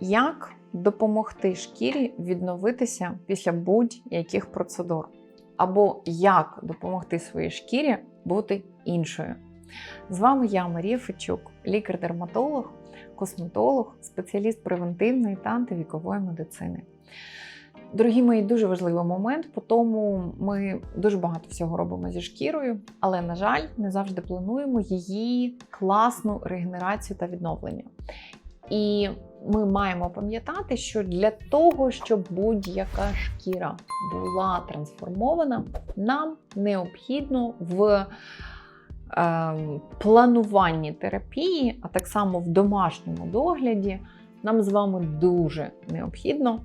Як допомогти шкірі відновитися після будь-яких процедур? Або як допомогти своїй шкірі бути іншою? З вами я, Марія Фечук, лікар-дерматолог, косметолог, спеціаліст превентивної та антивікової медицини. Дорогі мої, дуже важливий момент, по тому ми дуже багато всього робимо зі шкірою, але, на жаль, не завжди плануємо її класну регенерацію та відновлення. І ми маємо пам'ятати, що для того, щоб будь-яка шкіра була трансформована, нам необхідно в е, плануванні терапії, а так само в домашньому догляді, нам з вами дуже необхідно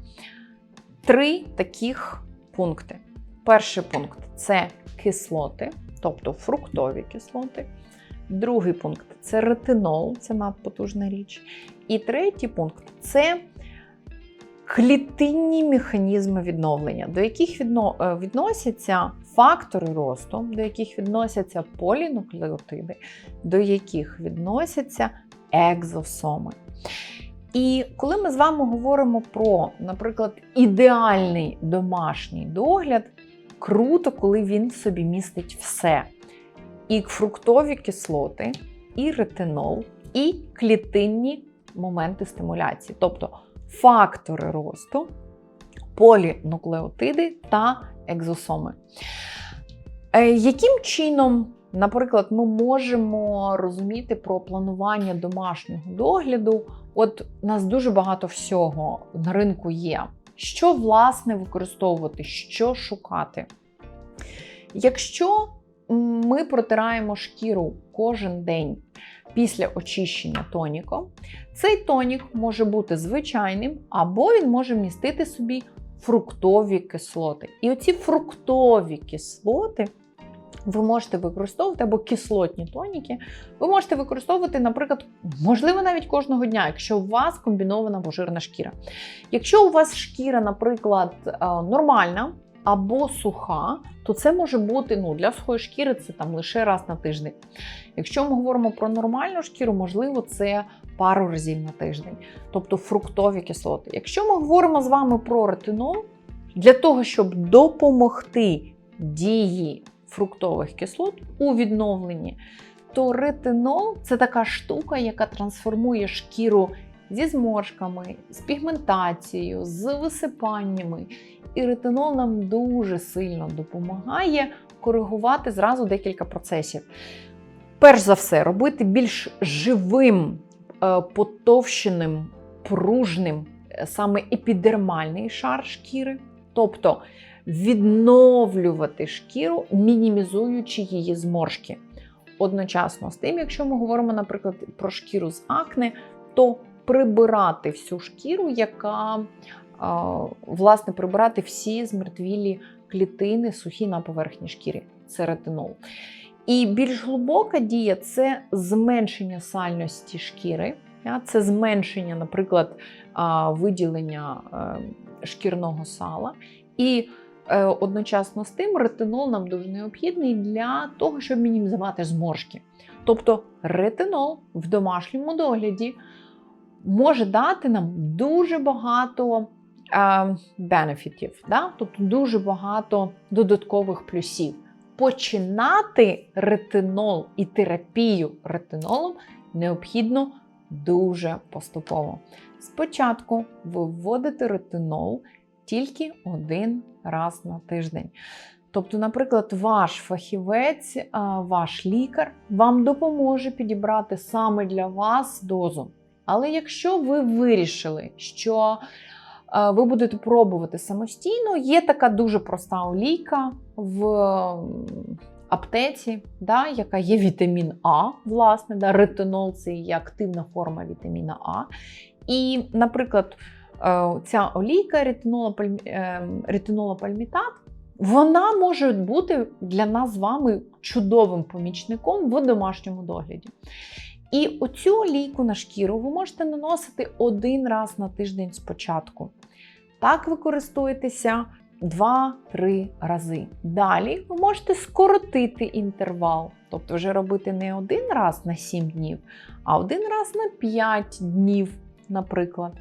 три таких пункти. Перший пункт це кислоти, тобто фруктові кислоти. Другий пункт це ретинол, це надпотужна річ. І третій пункт це клітинні механізми відновлення, до яких відно, е, відносяться фактори росту, до яких відносяться полінуклеотиди, до яких відносяться екзосоми. І коли ми з вами говоримо про, наприклад, ідеальний домашній догляд, круто, коли він в собі містить все. І фруктові кислоти, і ретинол, і клітинні моменти стимуляції, тобто фактори росту, полінуклеотиди та екзосоми. Е, Яким чином, наприклад, ми можемо розуміти про планування домашнього догляду? От у нас дуже багато всього на ринку є. Що, власне, використовувати, що шукати? Якщо ми протираємо шкіру кожен день після очищення тоніком, цей тонік може бути звичайним, або він може містити собі фруктові кислоти. І оці фруктові кислоти ви можете використовувати або кислотні тоніки, ви можете використовувати, наприклад, можливо, навіть кожного дня, якщо у вас комбінована або жирна шкіра. Якщо у вас шкіра, наприклад, нормальна або суха, то це може бути ну, для сухої шкіри це там лише раз на тиждень. Якщо ми говоримо про нормальну шкіру, можливо, це пару разів на тиждень, тобто фруктові кислоти. Якщо ми говоримо з вами про ретинол, для того, щоб допомогти дії фруктових кислот у відновленні, то ретинол це така штука, яка трансформує шкіру зі зморшками, з пігментацією, з висипаннями. І ретинол нам дуже сильно допомагає коригувати зразу декілька процесів. Перш за все, робити більш живим, потовщеним, пружним саме епідермальний шар шкіри. Тобто відновлювати шкіру, мінімізуючи її зморшки. Одночасно з тим, якщо ми говоримо, наприклад, про шкіру з акне, то прибирати всю шкіру, яка, власне, прибирати всі змертвілі клітини, сухі на поверхні шкіри. Це ретинол. І більш глибока дія це зменшення сальності шкіри, це зменшення, наприклад, виділення шкірного сала. І е, одночасно з тим ретинол нам дуже необхідний для того, щоб мінімізувати зморшки. Тобто ретинол в домашньому догляді може дати нам дуже багато е, бенефітів, да? тобто дуже багато додаткових плюсів. Починати ретинол і терапію ретинолом необхідно дуже поступово. Спочатку ви вводите ретинол тільки один раз на тиждень. Тобто, наприклад, ваш фахівець, ваш лікар вам допоможе підібрати саме для вас дозу. Але якщо ви вирішили, що ви будете пробувати самостійно, є така дуже проста олійка в аптеці, да, яка є вітамін А, власне, да, ретинол це є активна форма вітаміна А. І, наприклад, ця олійка ретинолопальмітат, вона може бути для нас з вами чудовим помічником в домашньому догляді. І оцю олійку на шкіру ви можете наносити один раз на тиждень спочатку. Так ви користуєтеся 2-3 рази. Далі ви можете скоротити інтервал, тобто вже робити не один раз на 7 днів, а один раз на 5 днів, наприклад.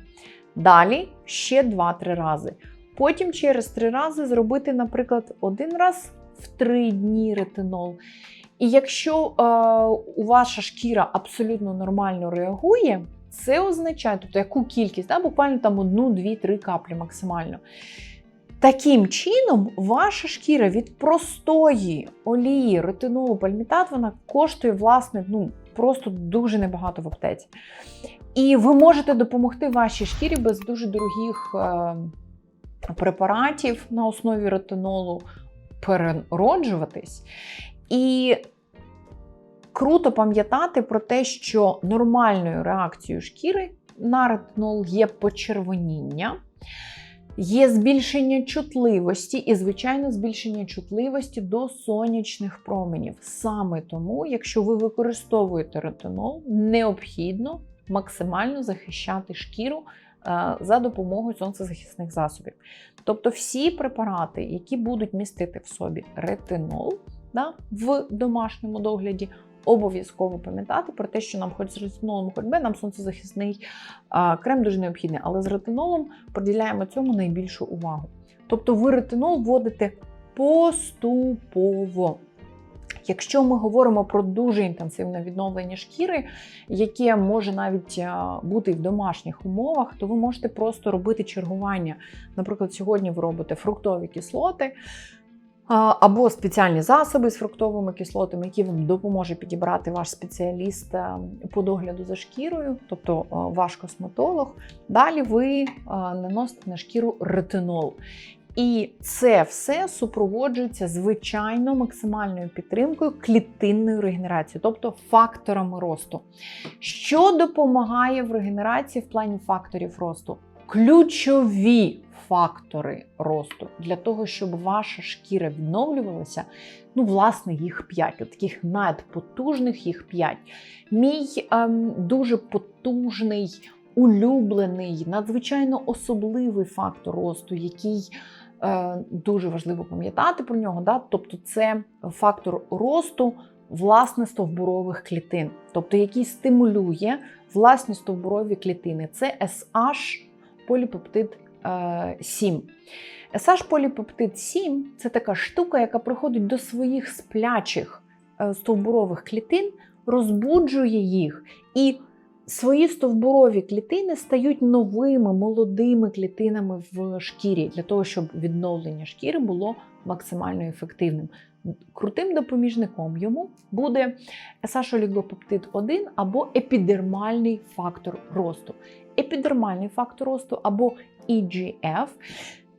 Далі ще 2-3 рази. Потім через 3 рази зробити, наприклад, один раз в 3 дні ретинол. І якщо е, ваша шкіра абсолютно нормально реагує, це означає, тобто яку кількість, да, буквально там одну, дві, три каплі максимально. Таким чином, ваша шкіра від простої олії, ретинолу, пальмітат, вона коштує, власне, ну, просто дуже небагато в аптеці. І ви можете допомогти вашій шкірі без дуже дорогих е, препаратів на основі ретинолу перероджуватись. І круто пам'ятати про те, що нормальною реакцією шкіри на ретинол є почервоніння. Є збільшення чутливості і, звичайно, збільшення чутливості до сонячних променів. Саме тому, якщо ви використовуєте ретинол, необхідно максимально захищати шкіру е, за допомогою сонцезахисних засобів. Тобто, всі препарати, які будуть містити в собі ретинол да, в домашньому догляді, обов'язково пам'ятати про те, що нам хоч з ретинолом, хоч би, нам сонцезахисний а, крем дуже необхідний, але з ретинолом приділяємо цьому найбільшу увагу. Тобто ви ретинол вводите поступово. Якщо ми говоримо про дуже інтенсивне відновлення шкіри, яке може навіть бути в домашніх умовах, то ви можете просто робити чергування. Наприклад, сьогодні ви робите фруктові кислоти. Або спеціальні засоби з фруктовими кислотами, які вам допоможе підібрати ваш спеціаліст по догляду за шкірою, тобто ваш косметолог. Далі ви наносите на шкіру ретинол. І це все супроводжується звичайно максимальною підтримкою клітинної регенерації, тобто факторами росту. Що допомагає в регенерації в плані факторів росту? Ключові фактори росту для того, щоб ваша шкіра відновлювалася. Ну, власне, їх 5. От таких надпотужних їх 5. Мій ем, дуже потужний, улюблений, надзвичайно особливий фактор росту, який е, дуже важливо пам'ятати про нього. Да? Тобто, це фактор росту. Власне стовбурових клітин, тобто який стимулює власні стовбурові клітини. Це SH поліпептид 7. SH поліпептид 7 це така штука, яка приходить до своїх сплячих е, стовбурових клітин, розбуджує їх, і свої стовбурові клітини стають новими молодими клітинами в шкірі для того, щоб відновлення шкіри було максимально ефективним. Крутим допоміжником йому буде SH-олігопептид 1 або епідермальний фактор росту. Епідермальний фактор росту або EGF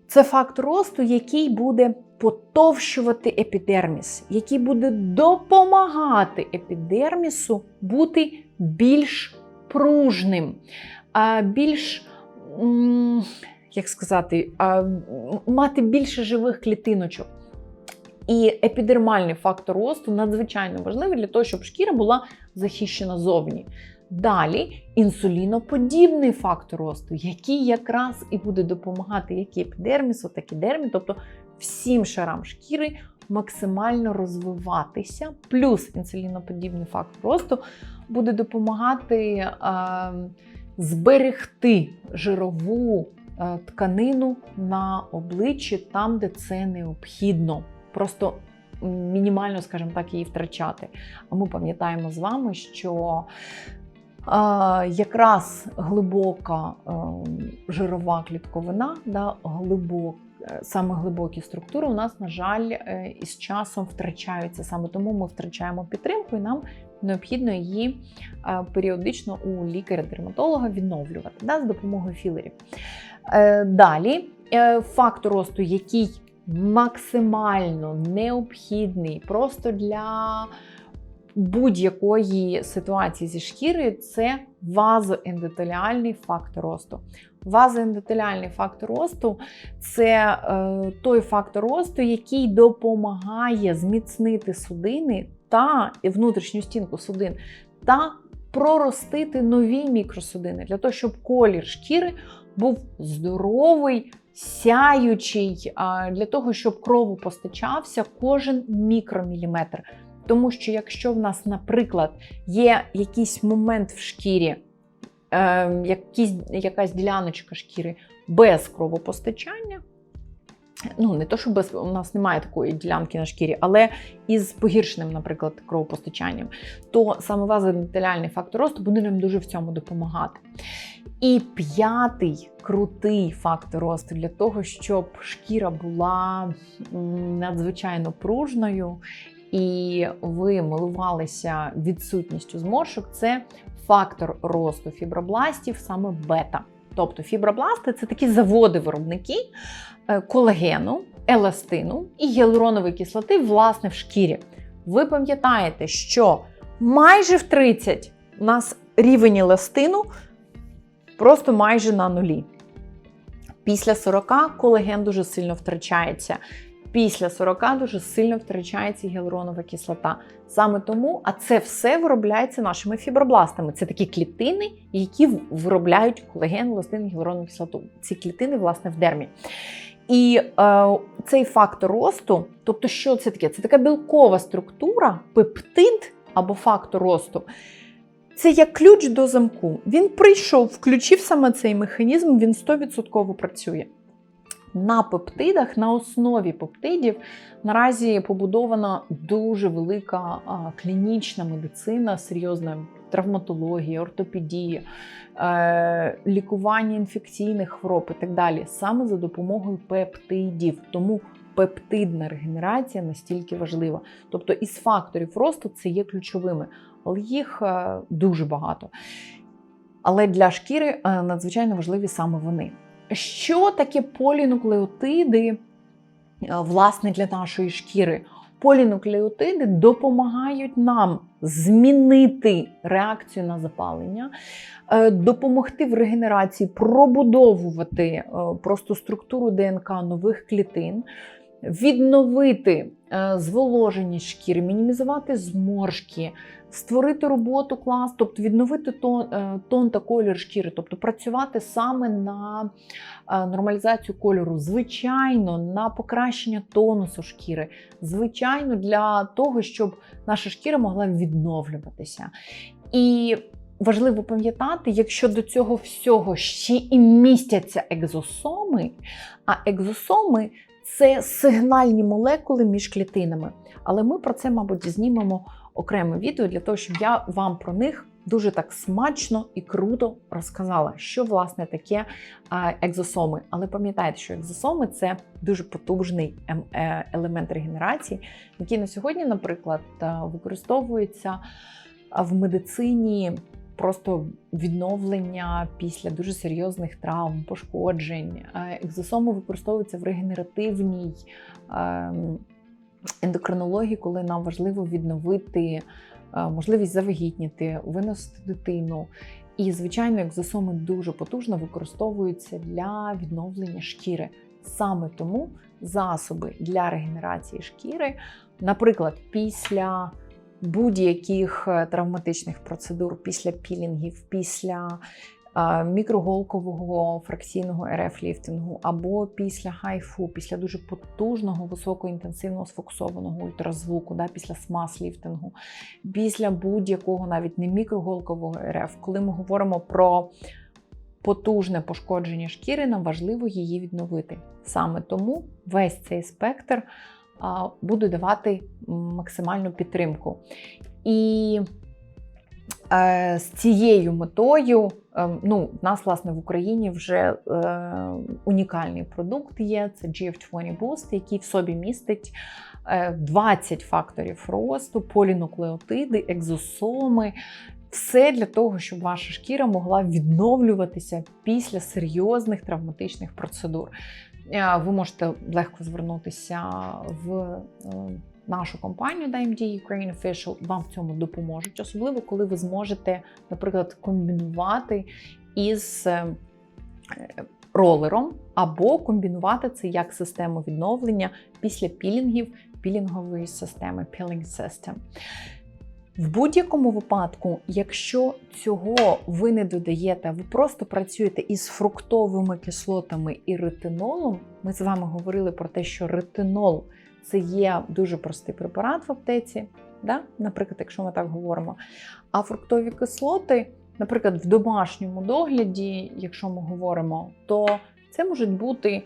це фактор росту, який буде потовщувати епідерміс, який буде допомагати епідермісу бути більш пружним, більш, як сказати, мати більше живих клітиночок. І епідермальний фактор росту надзвичайно важливий для того, щоб шкіра була захищена зовні. Далі інсуліноподібний фактор росту, який якраз і буде допомагати як епідермісу, так і дермі, тобто всім шарам шкіри максимально розвиватися. Плюс інсуліноподібний фактор росту буде допомагати е, зберегти жирову е, тканину на обличчі там, де це необхідно. Просто мінімально, скажімо так, її втрачати. А ми пам'ятаємо з вами, що Якраз глибока ем, жирова клітковина, да, глибок, е, саме глибокі структури у нас, на жаль, е, із часом втрачаються. Саме тому ми втрачаємо підтримку, і нам необхідно її е, періодично у лікаря-дерматолога відновлювати да, з допомогою філерів. Далі фактор росту, який максимально необхідний просто для будь-якої ситуації зі шкірою це вазоендотеліальний фактор росту. Вазоендотеліальний фактор росту це е, той фактор росту, який допомагає зміцнити судини та внутрішню стінку судин та проростити нові мікросудини для того, щоб колір шкіри був здоровий. Сяючий для того, щоб крову постачався кожен мікроміліметр. Тому що якщо в нас, наприклад, є якийсь момент в шкірі, е, якісь, якась діляночка шкіри без кровопостачання. Ну, не то, що без у нас немає такої ділянки на шкірі, але із погіршеним, наприклад, кровопостачанням, то саме вазоденталяльний фактор росту буде нам дуже в цьому допомагати. І п'ятий крутий фактор росту для того, щоб шкіра була надзвичайно пружною і ви милувалися відсутністю зморшок, це фактор росту фібробластів, саме бета. Тобто фібробласти це такі заводи-виробники е, колагену, еластину і гіалуронової кислоти, власне, в шкірі. Ви пам'ятаєте, що майже в 30 у нас рівень еластину просто майже на нулі. Після 40 колаген дуже сильно втрачається. Після 40 дуже сильно втрачається гіалуронова кислота. Саме тому, а це все виробляється нашими фібробластами. Це такі клітини, які виробляють колаген, еластин, гіалуронову кислоту. Ці клітини, власне, в дермі. І е, цей фактор росту, тобто, що це таке? Це така білкова структура, пептид або фактор росту. Це як ключ до замку. Він прийшов, включив саме цей механізм, він 100% працює. На пептидах, на основі пептидів наразі побудована дуже велика клінічна медицина, серйозна травматологія, ортопедія, е, лікування інфекційних хвороб і так далі, саме за допомогою пептидів. Тому пептидна регенерація настільки важлива. Тобто із факторів росту це є ключовими, але їх е, дуже багато. Але для шкіри е, надзвичайно важливі саме вони. Що таке полінуклеотиди, е, власне, для нашої шкіри? Полінуклеотиди допомагають нам змінити реакцію на запалення, е, допомогти в регенерації пробудовувати е, просто структуру ДНК нових клітин, відновити зволоженість шкіри, мінімізувати зморшки, створити роботу клас, тобто відновити тон, е, тон та колір шкіри, тобто працювати саме на е, нормалізацію кольору, звичайно, на покращення тонусу шкіри, звичайно, для того, щоб наша шкіра могла відновлюватися. І Важливо пам'ятати, якщо до цього всього ще і містяться екзосоми, а екзосоми це сигнальні молекули між клітинами. Але ми про це, мабуть, знімемо окреме відео для того, щоб я вам про них дуже так смачно і круто розказала, що власне таке екзосоми. Але пам'ятайте, що екзосоми це дуже потужний ем, е, елемент регенерації, який на сьогодні, наприклад, використовується в медицині. Просто відновлення після дуже серйозних травм, пошкоджень. Екзосоми використовуються в регенеративній ем, ендокринології, коли нам важливо відновити е, можливість завагітніти, виносити дитину. І, звичайно, екзосоми дуже потужно використовуються для відновлення шкіри. Саме тому засоби для регенерації шкіри, наприклад, після будь-яких е, травматичних процедур, після пілінгів, після мікроголкового фракційного РФ-ліфтингу, або після хайфу, після дуже потужного, високоінтенсивного сфокусованого ультразвуку, да, після смаз-ліфтингу, після будь-якого навіть не мікроголкового РФ, коли ми говоримо про потужне пошкодження шкіри, нам важливо її відновити. Саме тому весь цей спектр буде давати максимальну підтримку. І Е, з цією метою, ем, ну, в нас, власне, в Україні вже е, унікальний продукт є. Це GF20 Boost, який в собі містить 20 е, факторів росту, полінуклеотиди, екзосоми. Все для того, щоб ваша шкіра могла відновлюватися після серйозних травматичних процедур. Ви можете легко звернутися в нашу компанію DMD Ukraine Official вам в цьому допоможуть, особливо коли ви зможете, наприклад, комбінувати із е, ролером, або комбінувати це як систему відновлення після пілінгів, пілінгової системи, System. В будь-якому випадку, якщо цього ви не додаєте, ви просто працюєте із фруктовими кислотами і ретинолом, ми з вами говорили про те, що ретинол це є дуже простий препарат в аптеці, да? наприклад, якщо ми так говоримо. А фруктові кислоти наприклад, в домашньому догляді, якщо ми говоримо, то це можуть бути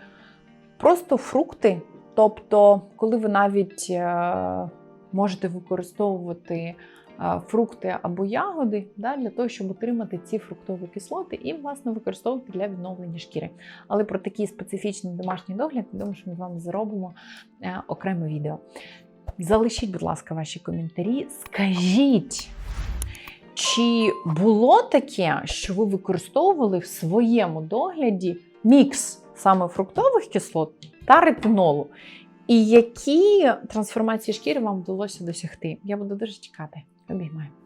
просто фрукти. Тобто, коли ви навіть е, можете використовувати фрукти або ягоди да, для того, щоб отримати ці фруктові кислоти і, власне, використовувати для відновлення шкіри. Але про такий специфічний домашній догляд, я думаю, що ми з вами зробимо е, окреме відео. Залишіть, будь ласка, ваші коментарі. Скажіть, чи було таке, що ви використовували в своєму догляді мікс саме фруктових кислот та ретинолу? І які трансформації шкіри вам вдалося досягти? Я буду дуже чекати. Amém, mãe.